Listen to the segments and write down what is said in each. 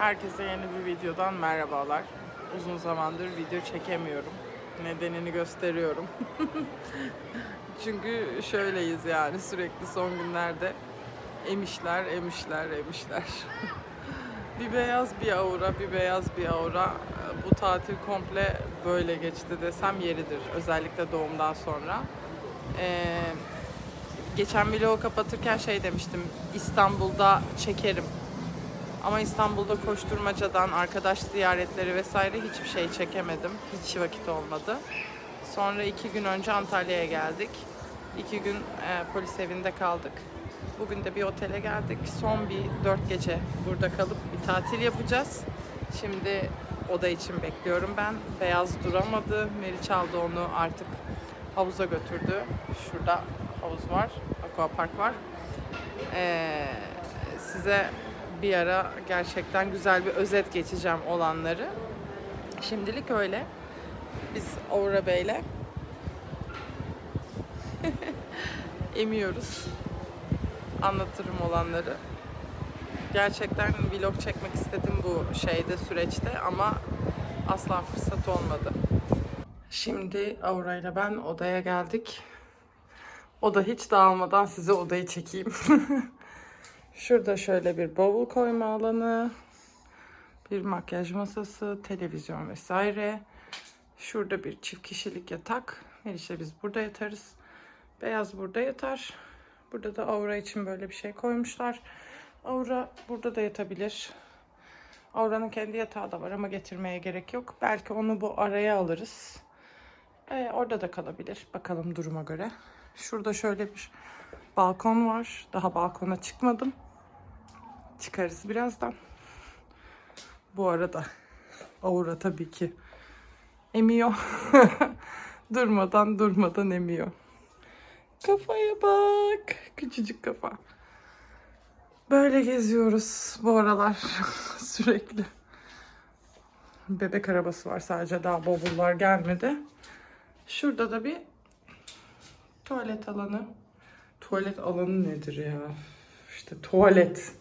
Herkese yeni bir videodan merhabalar. Uzun zamandır video çekemiyorum. Nedenini gösteriyorum. Çünkü şöyleyiz yani sürekli son günlerde emişler, emişler, emişler. bir beyaz bir aura, bir beyaz bir aura. Bu tatil komple böyle geçti desem yeridir. Özellikle doğumdan sonra. Ee, geçen vlogu kapatırken şey demiştim. İstanbul'da çekerim. Ama İstanbul'da koşturmacadan, arkadaş ziyaretleri vesaire hiçbir şey çekemedim. Hiç vakit olmadı. Sonra iki gün önce Antalya'ya geldik. İki gün e, polis evinde kaldık. Bugün de bir otele geldik. Son bir dört gece burada kalıp bir tatil yapacağız. Şimdi oda için bekliyorum ben. Beyaz duramadı. Meriç aldı onu artık havuza götürdü. Şurada havuz var, aquapark var. Ee, size bir ara gerçekten güzel bir özet geçeceğim olanları. Şimdilik öyle. Biz Aura Bey'le emiyoruz. Anlatırım olanları. Gerçekten vlog çekmek istedim bu şeyde süreçte ama asla fırsat olmadı. Şimdi Aura ile ben odaya geldik. Oda hiç dağılmadan size odayı çekeyim. Şurada şöyle bir bavul koyma alanı, bir makyaj masası, televizyon vesaire. Şurada bir çift kişilik yatak. Meliş'le biz burada yatarız. Beyaz burada yatar. Burada da Aura için böyle bir şey koymuşlar. Aura burada da yatabilir. Aura'nın kendi yatağı da var ama getirmeye gerek yok. Belki onu bu araya alırız. Ee, orada da kalabilir. Bakalım duruma göre. Şurada şöyle bir balkon var. Daha balkona çıkmadım. Çıkarız birazdan. Bu arada Aura tabii ki emiyor. durmadan durmadan emiyor. Kafaya bak. Küçücük kafa. Böyle geziyoruz bu aralar sürekli. Bebek arabası var sadece daha bavullar gelmedi. Şurada da bir tuvalet alanı. Tuvalet alanı nedir ya? İşte tuvalet.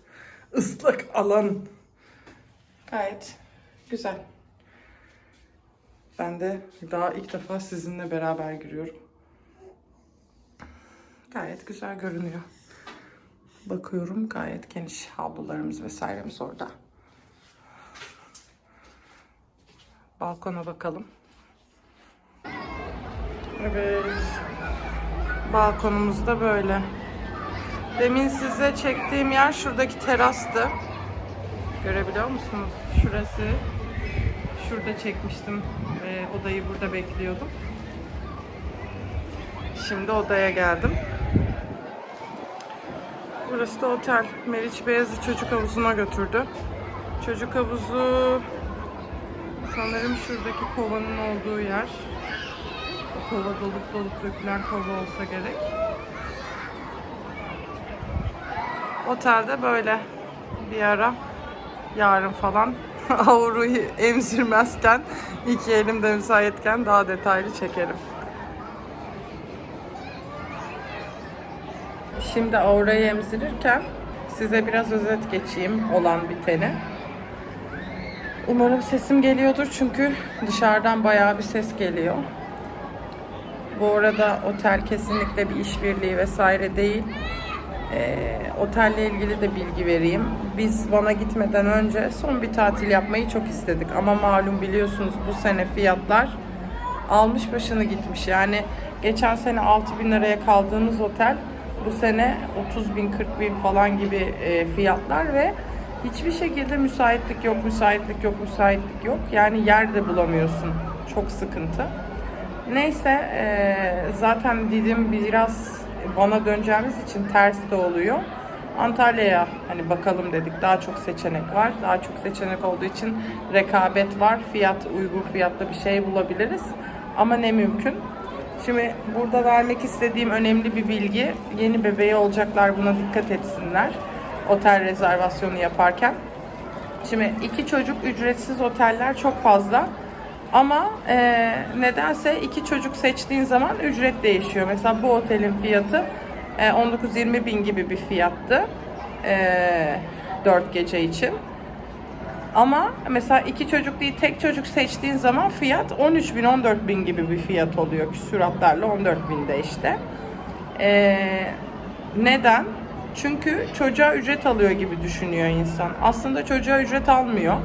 Islak alan. Gayet güzel. Ben de daha ilk defa sizinle beraber giriyorum. Gayet güzel görünüyor. Bakıyorum gayet geniş havlularımız vesairemiz orada. Balkona bakalım. Evet. Balkonumuz da böyle. Demin size çektiğim yer şuradaki terastı. Görebiliyor musunuz? Şurası. Şurada çekmiştim. Ve odayı burada bekliyordum. Şimdi odaya geldim. Burası da otel. Meriç Beyaz'ı çocuk havuzuna götürdü. Çocuk havuzu sanırım şuradaki kovanın olduğu yer. O kova dolup dolup dökülen kova olsa gerek. Otelde böyle bir ara yarın falan Avru'yu emzirmezken iki elimde müsaitken daha detaylı çekerim. Şimdi Aura'yı emzirirken size biraz özet geçeyim olan biteni. Umarım sesim geliyordur çünkü dışarıdan bayağı bir ses geliyor. Bu arada otel kesinlikle bir işbirliği vesaire değil. Ee, otelle ilgili de bilgi vereyim. Biz Van'a gitmeden önce son bir tatil yapmayı çok istedik. Ama malum biliyorsunuz bu sene fiyatlar almış başını gitmiş. Yani geçen sene 6 bin liraya kaldığımız otel bu sene 30 bin 40 bin falan gibi e, fiyatlar ve hiçbir şekilde müsaitlik yok, müsaitlik yok, müsaitlik yok. Yani yer de bulamıyorsun. Çok sıkıntı. Neyse e, zaten Didim biraz Van'a döneceğimiz için ters de oluyor. Antalya'ya hani bakalım dedik. Daha çok seçenek var. Daha çok seçenek olduğu için rekabet var. Fiyat uygun fiyatlı bir şey bulabiliriz. Ama ne mümkün. Şimdi burada vermek istediğim önemli bir bilgi. Yeni bebeği olacaklar buna dikkat etsinler. Otel rezervasyonu yaparken. Şimdi iki çocuk ücretsiz oteller çok fazla. Ama e, nedense iki çocuk seçtiğin zaman ücret değişiyor. Mesela bu otelin fiyatı e, 19-20 bin gibi bir fiyattı. E, 4 gece için. Ama mesela iki çocuk değil tek çocuk seçtiğin zaman fiyat 13 bin 14 bin gibi bir fiyat oluyor. Küsuratlarla 14 binde işte. Ee, neden? Çünkü çocuğa ücret alıyor gibi düşünüyor insan. Aslında çocuğa ücret almıyor.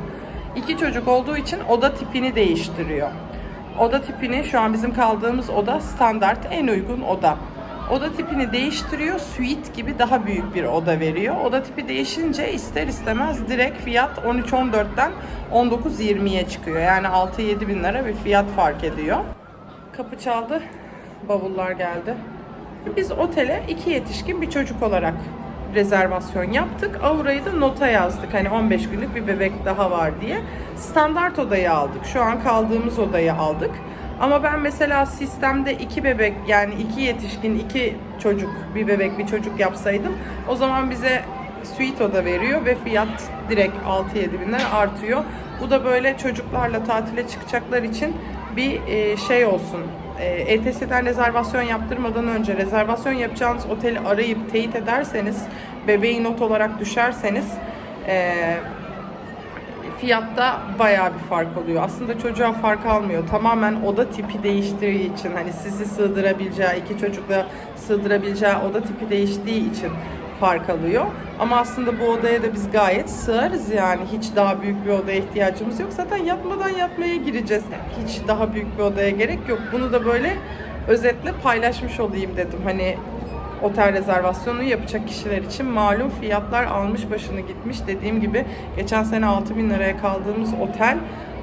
İki çocuk olduğu için oda tipini değiştiriyor. Oda tipini şu an bizim kaldığımız oda standart en uygun oda. Oda tipini değiştiriyor, suite gibi daha büyük bir oda veriyor. Oda tipi değişince ister istemez direkt fiyat 13-14'ten 19-20'ye çıkıyor. Yani 6-7 bin lira bir fiyat fark ediyor. Kapı çaldı, bavullar geldi. Biz otele iki yetişkin bir çocuk olarak rezervasyon yaptık. Aura'yı da nota yazdık. Hani 15 günlük bir bebek daha var diye. Standart odayı aldık. Şu an kaldığımız odayı aldık. Ama ben mesela sistemde iki bebek yani iki yetişkin, iki çocuk, bir bebek, bir çocuk yapsaydım o zaman bize suite oda veriyor ve fiyat direkt 6-7 bin lira artıyor. Bu da böyle çocuklarla tatile çıkacaklar için bir e, şey olsun. E, ETS'den rezervasyon yaptırmadan önce rezervasyon yapacağınız oteli arayıp teyit ederseniz, bebeği not olarak düşerseniz e, fiyatta bayağı bir fark oluyor. Aslında çocuğa fark almıyor. Tamamen oda tipi değiştiği için hani sizi sığdırabileceği, iki çocukla sığdırabileceği oda tipi değiştiği için fark alıyor. Ama aslında bu odaya da biz gayet sığarız yani. Hiç daha büyük bir odaya ihtiyacımız yok. Zaten yatmadan yatmaya gireceğiz. Hiç daha büyük bir odaya gerek yok. Bunu da böyle özetle paylaşmış olayım dedim. Hani otel rezervasyonu yapacak kişiler için malum fiyatlar almış başını gitmiş. Dediğim gibi geçen sene 6 bin liraya kaldığımız otel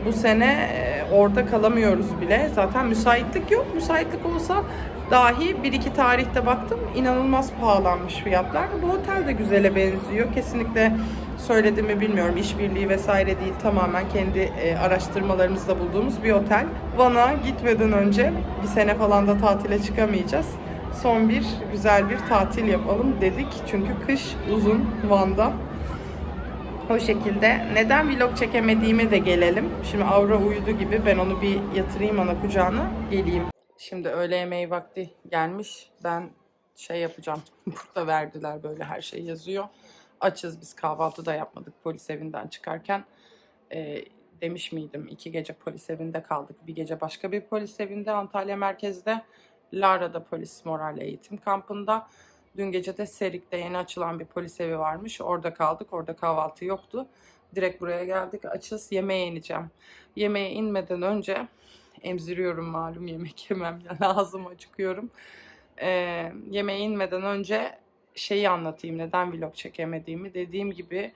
bu sene e, orada kalamıyoruz bile. Zaten müsaitlik yok. Müsaitlik olsa dahi bir iki tarihte baktım inanılmaz pahalanmış fiyatlar. Bu otel de güzele benziyor. Kesinlikle söylediğimi bilmiyorum. İşbirliği vesaire değil. Tamamen kendi e, araştırmalarımızda bulduğumuz bir otel. Van'a gitmeden önce bir sene falan da tatile çıkamayacağız son bir güzel bir tatil yapalım dedik. Çünkü kış uzun Van'da. O şekilde. Neden vlog çekemediğime de gelelim. Şimdi Aura uyudu gibi ben onu bir yatırayım ana kucağına geleyim. Şimdi öğle yemeği vakti gelmiş. Ben şey yapacağım. Burada verdiler böyle her şey yazıyor. Açız biz kahvaltı da yapmadık polis evinden çıkarken. Ee, demiş miydim iki gece polis evinde kaldık. Bir gece başka bir polis evinde Antalya merkezde. Lara'da polis moral eğitim kampında. Dün gece de Serik'te yeni açılan bir polis evi varmış. Orada kaldık. Orada kahvaltı yoktu. Direkt buraya geldik. Açız yemeğe ineceğim. Yemeğe inmeden önce emziriyorum malum yemek yemem. Yani ağzımı acıkıyorum. Ee, yemeğe inmeden önce şeyi anlatayım. Neden vlog çekemediğimi. Dediğim gibi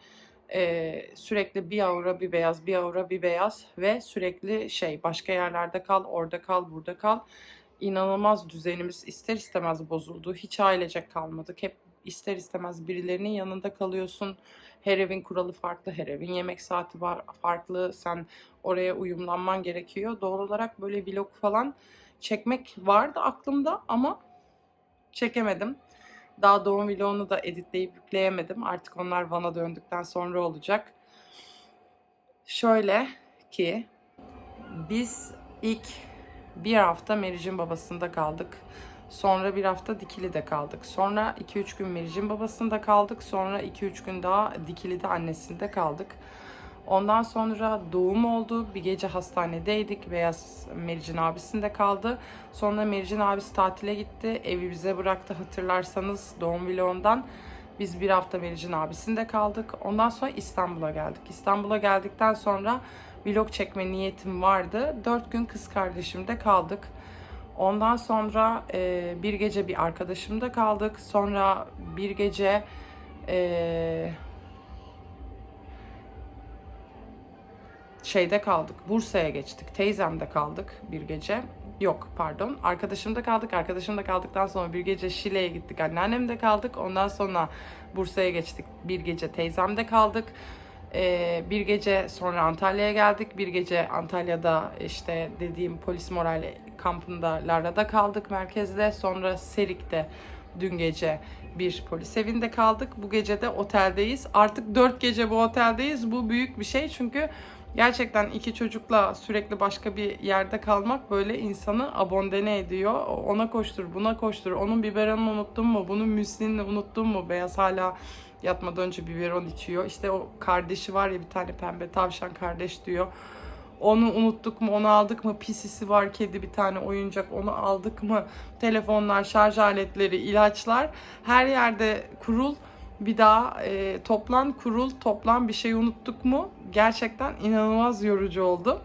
e, sürekli bir aura bir beyaz, bir aura bir beyaz ve sürekli şey başka yerlerde kal, orada kal, burada kal inanılmaz düzenimiz ister istemez bozuldu. Hiç ailecek kalmadık. Hep ister istemez birilerinin yanında kalıyorsun. Her evin kuralı farklı, her evin yemek saati var farklı. Sen oraya uyumlanman gerekiyor. Doğal olarak böyle vlog falan çekmek vardı aklımda ama çekemedim. Daha doğum vlogunu da editleyip yükleyemedim. Artık onlar Van'a döndükten sonra olacak. Şöyle ki biz ilk bir hafta Meric'in babasında kaldık. Sonra bir hafta Dikili'de kaldık. Sonra 2-3 gün Meric'in babasında kaldık. Sonra 2-3 gün daha Dikili'de annesinde kaldık. Ondan sonra doğum oldu. Bir gece hastanedeydik. Beyaz Meric'in abisinde kaldı. Sonra Meric'in abisi tatile gitti. Evi bize bıraktı hatırlarsanız doğum vlogundan. Biz bir hafta Meric'in abisinde kaldık. Ondan sonra İstanbul'a geldik. İstanbul'a geldikten sonra vlog çekme niyetim vardı. Dört gün kız kardeşimde kaldık. Ondan sonra e, bir gece bir arkadaşımda kaldık. Sonra bir gece e, şeyde kaldık. Bursa'ya geçtik. Teyzemde kaldık bir gece. Yok pardon. Arkadaşımda kaldık. Arkadaşımda kaldıktan sonra bir gece Şile'ye gittik. Anneannemde kaldık. Ondan sonra Bursa'ya geçtik. Bir gece teyzemde kaldık. Ee, bir gece sonra Antalya'ya geldik. Bir gece Antalya'da işte dediğim polis moral kampında Lara'da kaldık merkezde. Sonra Serik'te dün gece bir polis evinde kaldık. Bu gece de oteldeyiz. Artık dört gece bu oteldeyiz. Bu büyük bir şey çünkü gerçekten iki çocukla sürekli başka bir yerde kalmak böyle insanı abondene ediyor. Ona koştur, buna koştur. Onun biberonunu unuttun mu? Bunun müslinini unuttun mu? Beyaz hala Yatmadan önce biberon içiyor. İşte o kardeşi var ya bir tane pembe tavşan kardeş diyor. Onu unuttuk mu, onu aldık mı? Pisisi var kedi bir tane oyuncak, onu aldık mı? Telefonlar, şarj aletleri, ilaçlar. Her yerde kurul. Bir daha e, toplan, kurul, toplan bir şey unuttuk mu? Gerçekten inanılmaz yorucu oldu.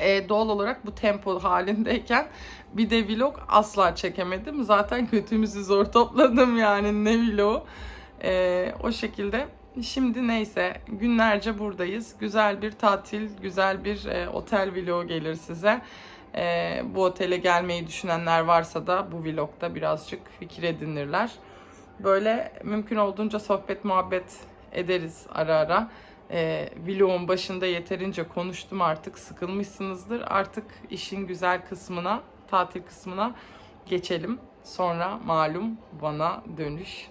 E, doğal olarak bu tempo halindeyken bir de vlog asla çekemedim. Zaten kötümüzü zor topladım yani ne vlogu. E, o şekilde Şimdi neyse günlerce buradayız. Güzel bir tatil, güzel bir e, otel vlogu gelir size. E, bu otele gelmeyi düşünenler varsa da bu vlogda birazcık fikir edinirler. Böyle mümkün olduğunca sohbet muhabbet ederiz ara ara. E, vlogun başında yeterince konuştum artık sıkılmışsınızdır. Artık işin güzel kısmına, tatil kısmına geçelim. Sonra malum bana dönüş.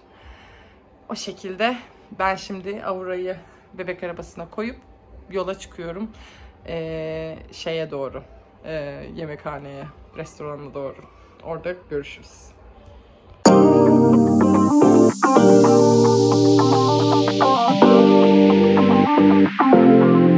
O şekilde ben şimdi Aura'yı bebek arabasına koyup yola çıkıyorum. Ee, şeye doğru. ee, yemekhaneye, restorana doğru. Orada görüşürüz. Denize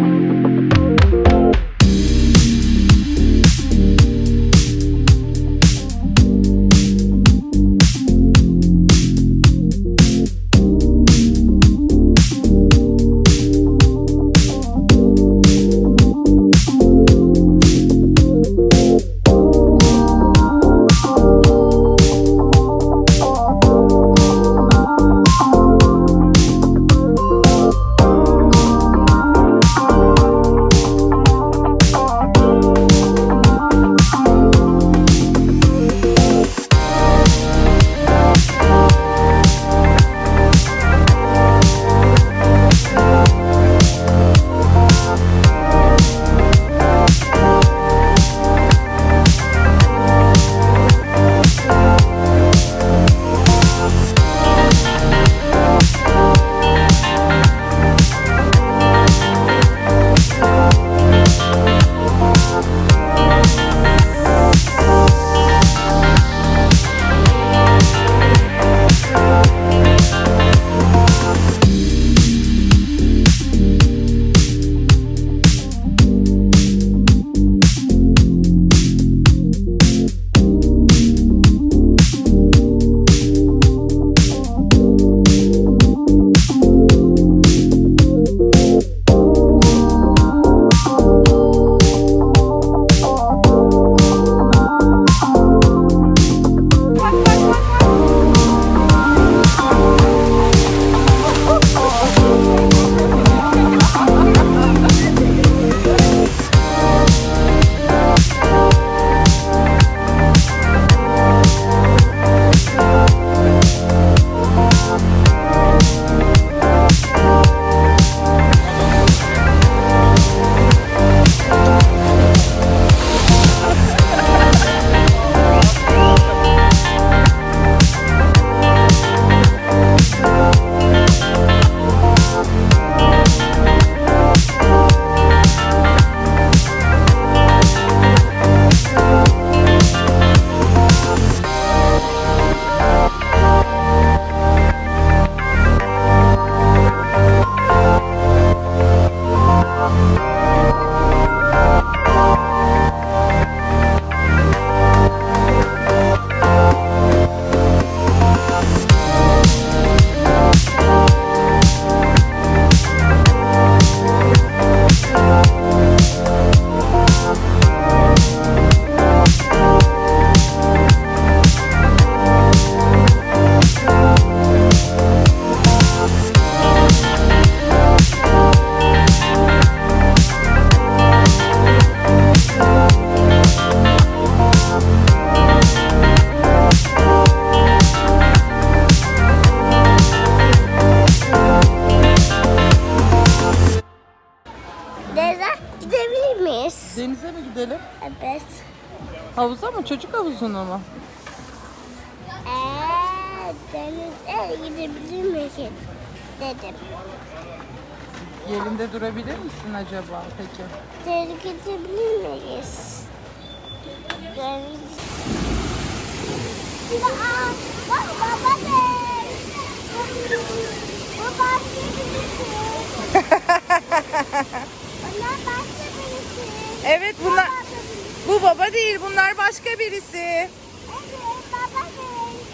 havuzuna mı? Eee denize gidebilir miyiz? Dedim. Yerinde durabilir misin acaba peki? Denize gidebilir miyiz? Deniz. Aa, bak baba başka birisi. Onlar başka birisi. Evet bunlar Baba. Bu baba değil bunlar başka birisi. Evet baba değil.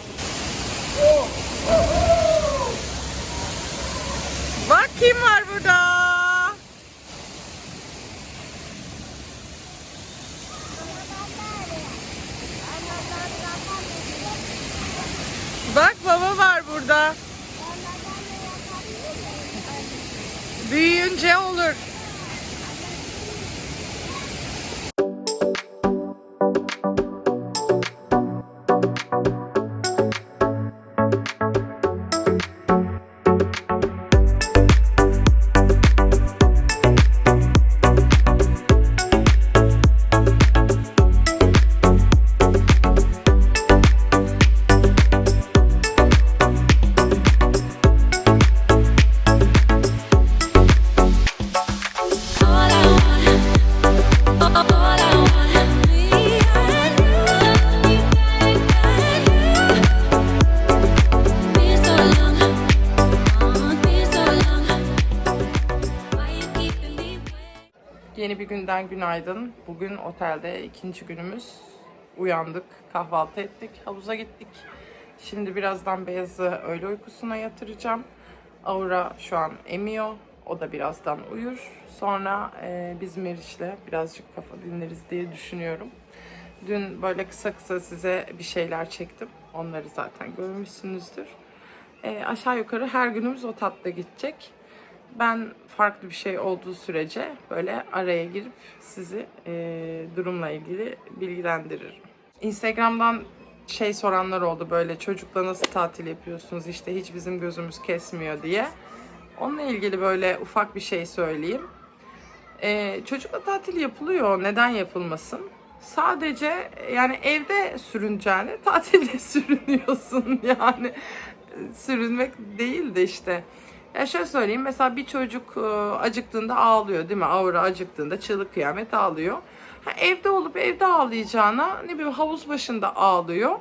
Bak kim var burada? Bak baba var burada. Büyüyünce olur. Yeni bir günden günaydın. Bugün otelde ikinci günümüz. Uyandık, kahvaltı ettik, havuza gittik. Şimdi birazdan Beyaz'ı öğle uykusuna yatıracağım. Aura şu an emiyor. O da birazdan uyur. Sonra e, biz Meriç'le birazcık kafa dinleriz diye düşünüyorum. Dün böyle kısa kısa size bir şeyler çektim. Onları zaten görmüşsünüzdür. E, aşağı yukarı her günümüz o tatlı gidecek. Ben farklı bir şey olduğu sürece böyle araya girip sizi e, durumla ilgili bilgilendiririm. Instagram'dan şey soranlar oldu böyle çocukla nasıl tatil yapıyorsunuz işte hiç bizim gözümüz kesmiyor diye. Onunla ilgili böyle ufak bir şey söyleyeyim. Ee, çocukla tatil yapılıyor. Neden yapılmasın? Sadece yani evde sürüneceğine tatilde sürünüyorsun. Yani sürünmek değil de işte. Ya şöyle söyleyeyim mesela bir çocuk e, acıktığında ağlıyor değil mi? Aura acıktığında çığlık kıyamet ağlıyor. Ha, evde olup evde ağlayacağına ne bileyim havuz başında ağlıyor.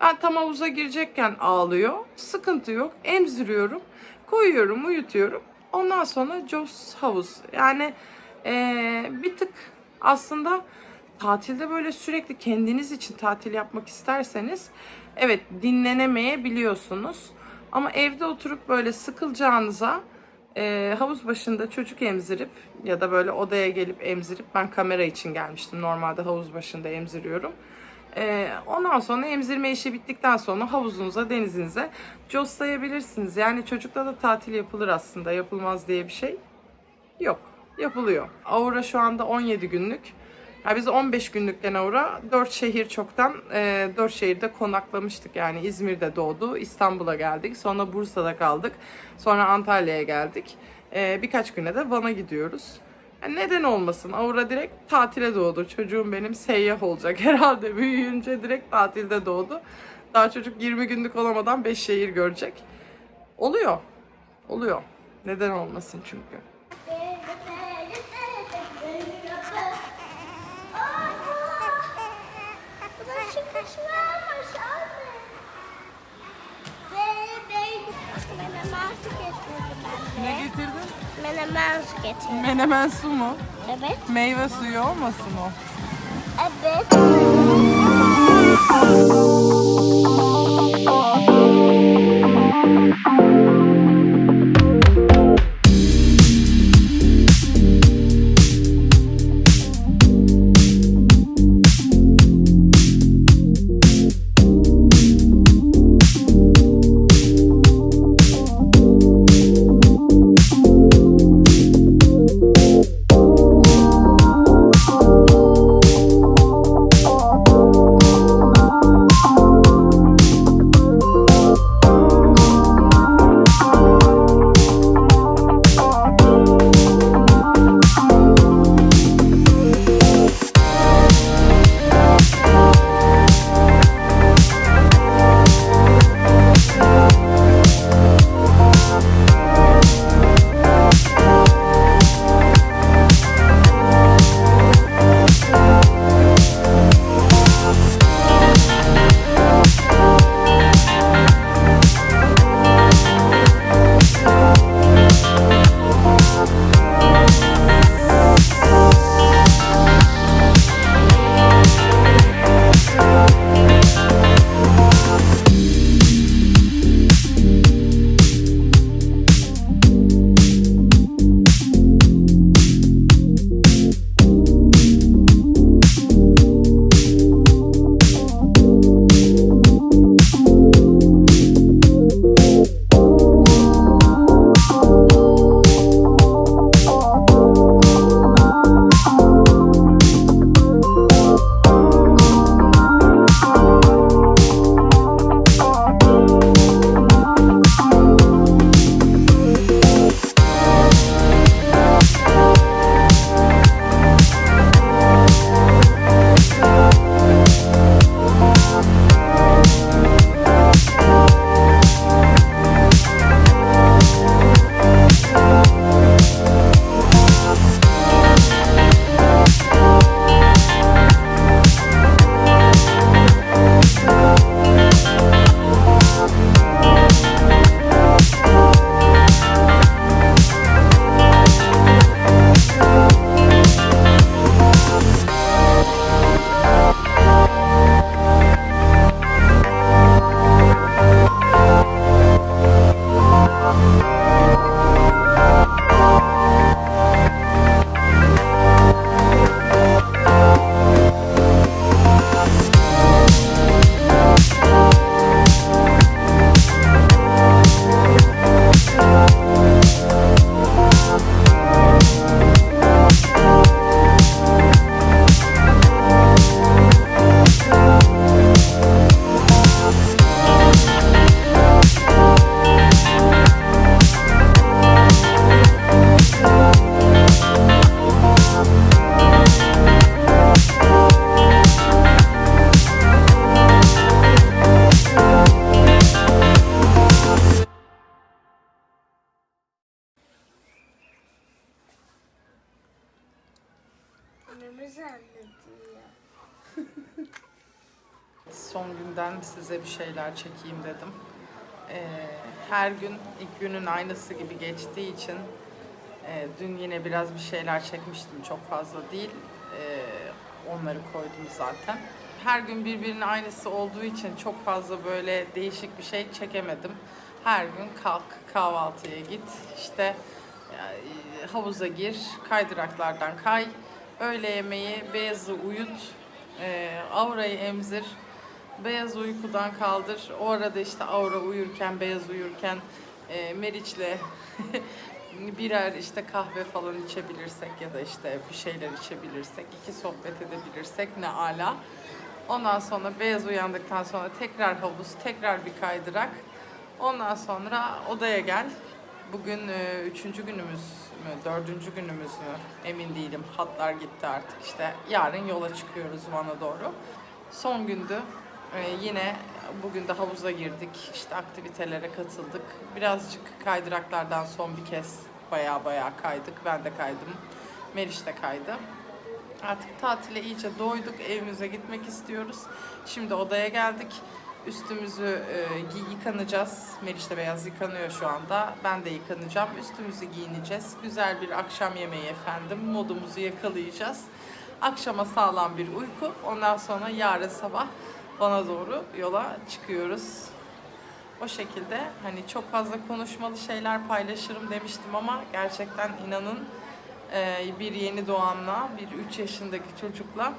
Ben tam havuza girecekken ağlıyor. Sıkıntı yok. Emziriyorum. Koyuyorum, uyutuyorum. Ondan sonra Jaws havuz. Yani eee, bir tık aslında tatilde böyle sürekli kendiniz için tatil yapmak isterseniz evet dinlenemeyebiliyorsunuz. Ama evde oturup böyle sıkılacağınıza eee, havuz başında çocuk emzirip ya da böyle odaya gelip emzirip ben kamera için gelmiştim. Normalde havuz başında emziriyorum. Ee, ondan sonra emzirme işi bittikten sonra havuzunuza, denizinize coslayabilirsiniz. Yani çocukla da tatil yapılır aslında. Yapılmaz diye bir şey yok. Yapılıyor. Aura şu anda 17 günlük. Ya biz 15 günlükten Aura 4 şehir çoktan e, 4 şehirde konaklamıştık. Yani İzmir'de doğdu, İstanbul'a geldik, sonra Bursa'da kaldık, sonra Antalya'ya geldik. E, birkaç güne de Van'a gidiyoruz. Yani neden olmasın? Aura direkt tatile doğdu. Çocuğum benim seyyah olacak herhalde. Büyüyünce direkt tatilde doğdu. Daha çocuk 20 günlük olamadan 5 şehir görecek. Oluyor. Oluyor. Neden olmasın çünkü. Menemen su getirdim. Menemen su mu? Evet. Meyve suyu olmasın o? Evet. Son günden size bir şeyler çekeyim dedim. Ee, her gün ilk günün aynısı gibi geçtiği için e, dün yine biraz bir şeyler çekmiştim. Çok fazla değil. Ee, onları koydum zaten. Her gün birbirinin aynısı olduğu için çok fazla böyle değişik bir şey çekemedim. Her gün kalk kahvaltıya git işte e, havuza gir kaydıraklardan kay öğle yemeği beyazı uyut e, avrayı emzir Beyaz uykudan kaldır. O arada işte Aura uyurken, Beyaz uyurken e, Meriç'le birer işte kahve falan içebilirsek ya da işte bir şeyler içebilirsek, iki sohbet edebilirsek ne ala. Ondan sonra Beyaz uyandıktan sonra tekrar havuz, tekrar bir kaydırak. Ondan sonra odaya gel. Bugün e, üçüncü günümüz mü, dördüncü günümüz mü emin değilim. Hatlar gitti artık işte. Yarın yola çıkıyoruz Van'a doğru. Son gündü. Ee, yine bugün de havuza girdik. İşte aktivitelere katıldık. Birazcık kaydıraklardan son bir kez baya baya kaydık. Ben de kaydım. Meriç de kaydı. Artık tatile iyice doyduk. Evimize gitmek istiyoruz. Şimdi odaya geldik. Üstümüzü e, yıkanacağız. Meriç de beyaz yıkanıyor şu anda. Ben de yıkanacağım. Üstümüzü giyineceğiz. Güzel bir akşam yemeği efendim. Modumuzu yakalayacağız. Akşama sağlam bir uyku. Ondan sonra yarın sabah bana doğru yola çıkıyoruz. O şekilde hani çok fazla konuşmalı şeyler paylaşırım demiştim ama gerçekten inanın e, bir yeni doğanla, bir 3 yaşındaki çocukla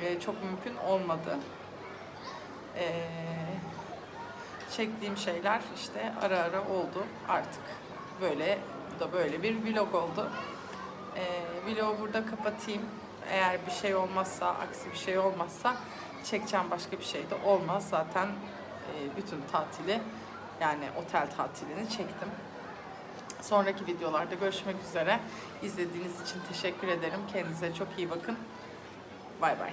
e, çok mümkün olmadı. E, çektiğim şeyler işte ara ara oldu artık. Böyle, bu da böyle bir vlog oldu. Vlogu burada kapatayım. Eğer bir şey olmazsa, aksi bir şey olmazsa çekeceğim başka bir şey de olmaz. Zaten e, bütün tatili yani otel tatilini çektim. Sonraki videolarda görüşmek üzere. İzlediğiniz için teşekkür ederim. Kendinize çok iyi bakın. Bay bay.